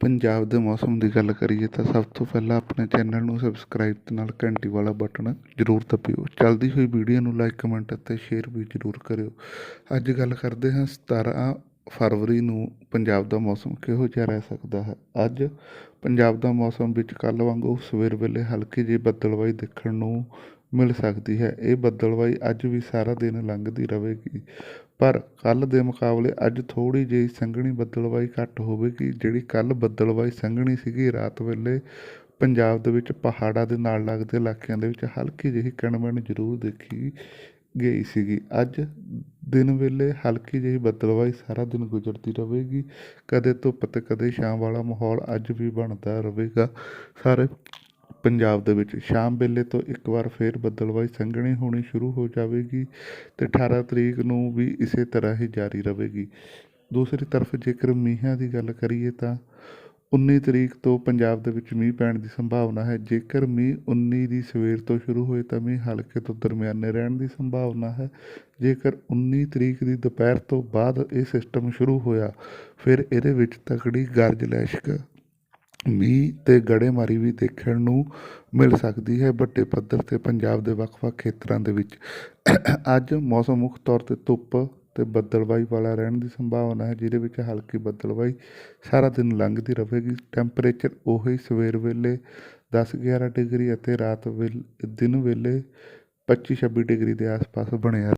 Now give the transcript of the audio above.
ਪੰਜਾਬ ਦੇ ਮੌਸਮ ਦੀ ਗੱਲ ਕਰੀਏ ਤਾਂ ਸਭ ਤੋਂ ਪਹਿਲਾਂ ਆਪਣੇ ਚੈਨਲ ਨੂੰ ਸਬਸਕ੍ਰਾਈਬ ਤੇ ਨਾਲ ਘੰਟੀ ਵਾਲਾ ਬਟਨ ਜ਼ਰੂਰ ਦਬਿਓ। ਚੱਲਦੀ ਹੋਈ ਵੀਡੀਓ ਨੂੰ ਲਾਈਕ, ਕਮੈਂਟ ਅਤੇ ਸ਼ੇਅਰ ਵੀ ਜ਼ਰੂਰ ਕਰਿਓ। ਅੱਜ ਗੱਲ ਕਰਦੇ ਹਾਂ 17 ਫਰਵਰੀ ਨੂੰ ਪੰਜਾਬ ਦਾ ਮੌਸਮ ਕਿਹੋ ਜਿਹਾ ਰਹਿ ਸਕਦਾ ਹੈ? ਅੱਜ ਪੰਜਾਬ ਦਾ ਮੌਸਮ ਵਿੱਚ ਕੱਲ੍ਹ ਵਾਂਗੂ ਸਵੇਰ ਵੇਲੇ ਹਲਕੀ ਜਿਹੀ ਬੱਦਲਵਾਈ ਦੇਖਣ ਨੂੰ ਮਿਲ ਸਕਦੀ ਹੈ। ਇਹ ਬੱਦਲਵਾਈ ਅੱਜ ਵੀ ਸਾਰਾ ਦਿਨ ਲੰਘਦੀ ਰਹੇਗੀ। ਪਰ ਕੱਲ੍ਹ ਦੇ ਮੁਕਾਬਲੇ ਅੱਜ ਥੋੜ੍ਹੀ ਜਿਹੀ ਸੰਘਣੀ ਬੱਦਲਵਾਈ ਘੱਟ ਹੋਵੇਗੀ, ਜਿਹੜੀ ਕੱਲ੍ਹ ਬੱਦਲਵਾਈ ਸੰਘਣੀ ਸੀਗੀ। ਰਾਤ ਵੇਲੇ ਪੰਜਾਬ ਦੇ ਵਿੱਚ ਪਹਾੜਾਂ ਦੇ ਨਾਲ ਲੱਗਦੇ ਇਲਾਕਿਆਂ ਦੇ ਵਿੱਚ ਹਲਕੀ ਜਿਹੀ ਕਣਮਣ ਜ਼ਰੂਰ ਦੇਖੀ ਗਈ ਸੀਗੀ। ਅੱਜ ਦਿਨ ਵੇਲੇ ਹਲਕੀ ਜਿਹੀ ਬੱਦਲਵਾਈ ਸਾਰਾ ਦਿਨ ਗੁਜ਼ਰਦੀ ਰਹੇਗੀ। ਕਦੇ ਧੁੱਪ ਅਤੇ ਕਦੇ ਛਾਂ ਵਾਲਾ ਮਾਹੌਲ ਅੱਜ ਵੀ ਬਣਦਾ ਰਹੇਗਾ। ਸਾਰੇ ਪੰਜਾਬ ਦੇ ਵਿੱਚ ਸ਼ਾਮ ਵੇਲੇ ਤੋਂ ਇੱਕ ਵਾਰ ਫਿਰ ਬੱਦਲਵਾਈ ਸੰਘਣੀ ਹੋਣੀ ਸ਼ੁਰੂ ਹੋ ਜਾਵੇਗੀ ਤੇ 18 ਤਰੀਕ ਨੂੰ ਵੀ ਇਸੇ ਤਰ੍ਹਾਂ ਹੀ ਜਾਰੀ ਰਹੇਗੀ। ਦੂਸਰੀ ਤਰਫ ਜੇਕਰ ਮੀਂਹਾਂ ਦੀ ਗੱਲ ਕਰੀਏ ਤਾਂ 19 ਤਰੀਕ ਤੋਂ ਪੰਜਾਬ ਦੇ ਵਿੱਚ ਮੀਂਹ ਪੈਣ ਦੀ ਸੰਭਾਵਨਾ ਹੈ। ਜੇਕਰ ਮੀਂਹ 19 ਦੀ ਸਵੇਰ ਤੋਂ ਸ਼ੁਰੂ ਹੋਏ ਤਾਂ ਮੀਂਹ ਹਲਕੇ ਤੋਂ ਦਰਮਿਆਨੇ ਰਹਿਣ ਦੀ ਸੰਭਾਵਨਾ ਹੈ। ਜੇਕਰ 19 ਤਰੀਕ ਦੀ ਦੁਪਹਿਰ ਤੋਂ ਬਾਅਦ ਇਹ ਸਿਸਟਮ ਸ਼ੁਰੂ ਹੋਇਆ, ਫਿਰ ਇਹਦੇ ਵਿੱਚ ਤਕੜੀ ਗਰਜ ਲੈਸ਼ਕ ਮੀਂਹ ਅਤੇ ਗੜੇਮਾਰੀ ਵੀ ਦੇਖਣ ਨੂੰ ਮਿਲ ਸਕਦੀ ਹੈ, ਵੱਡੇ ਪੱਧਰ ਤੇ ਪੰਜਾਬ ਦੇ ਵੱਖ-ਵੱਖ ਖੇਤਰਾਂ ਦੇ ਵਿੱਚ। ਅੱਜ ਮੌਸਮ ਮੁੱਖ ਤੌਰ ਤੇ ਧੁੱਪ ਅਤੇ ਬੱਦਲਵਾਈ ਵਾਲਾ ਰਹਿਣ ਦੀ ਸੰਭਾਵਨਾ ਹੈ, ਜਿਹਦੇ ਵਿੱਚ ਹਲਕੀ ਬੱਦਲਵਾਈ ਸਾਰਾ ਦਿਨ ਲੰਘਦੀ ਰਹੇਗੀ। ਟੈਂਪਰੇਚਰ ਉਹੀ ਸਵੇਰ ਵੇਲੇ 10-11 ਡਿਗਰੀ ਅਤੇ ਰਾਤ ਵੇਲੇ, ਦਿਨ ਵੇਲੇ 25-26 ਡਿਗਰੀ ਦੇ ਆਸ-ਪਾਸ ਬਣਿਆ